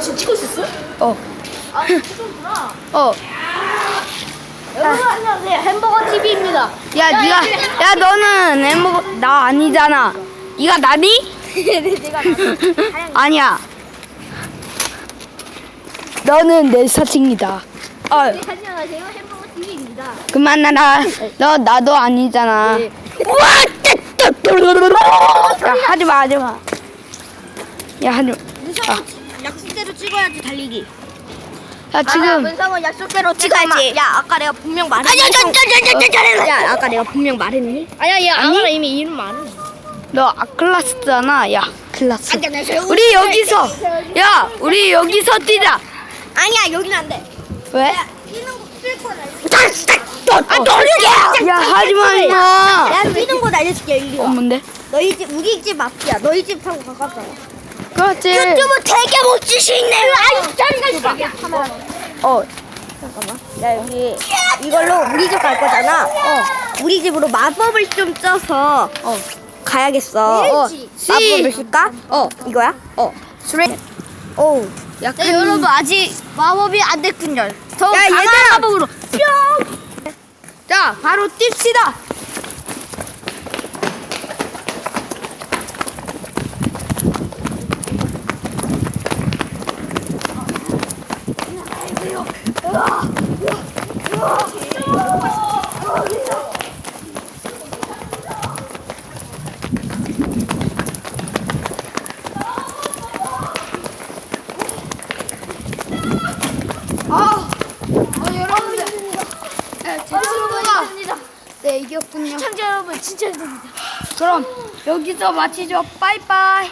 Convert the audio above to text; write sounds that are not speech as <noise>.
지금 찍고 있었어? 어. 아, 찍었구나. <laughs> 어. 여러분 안녕하세요. 햄버거 TV입니다. 야, 네가 야, 너는 햄버거 나 아니잖아. 네가 나니? <laughs> 아니야. 너는 내 사칭이다. 어, 안녕하세요. 햄버거 TV입니다. 그만하라. 너 나도 아니잖아. 네. 야, 하지 마, 하지 마. 야, 하지 마. 문상은 약속대로 찍어야지 달리기. 야, 지금 문상은 약속대로 찍어야지. 야 아까 내가 분명 말했니? 야 아까 내가 분명 말했니? 아니야 얘 아까 이미 이름 말했어. 너 아클라스잖아. 야, 클라스. 우리 여기서 야, 우리 여기서 뛰자. 아니야 여기는 안 돼. 왜? 뛰는 거쓸 거야. 아, 너르게! 야, 하지 마, 임마. 내가 뛰는 거 알려줄게 일리 어, 와. 뭔데? 너희 집 우리 집 앞이야. 너희 집 타고 가깝잖아. 그렇지. 유튜브 되게 멋지시네. 아이 짜리가 카메라. 어, 잠깐만. 야 여기 이걸로 우리 집 갈 거잖아. 어. 우리 집으로 마법을 좀 써서 어. 가야겠어. 어. 마법을 쓸까? 어. 이거야? 어. 수레. 오. 야, 네, 여러분 아직 마법이 안 됐군요. 더 야, 강한 얘들아. 마법으로. 뿅. 자, 바로 뜁시다. 네, 이겼군요. 시청자 여러분 진짜 힘듭니다. 그럼 여기서 마치죠. 빠이빠이.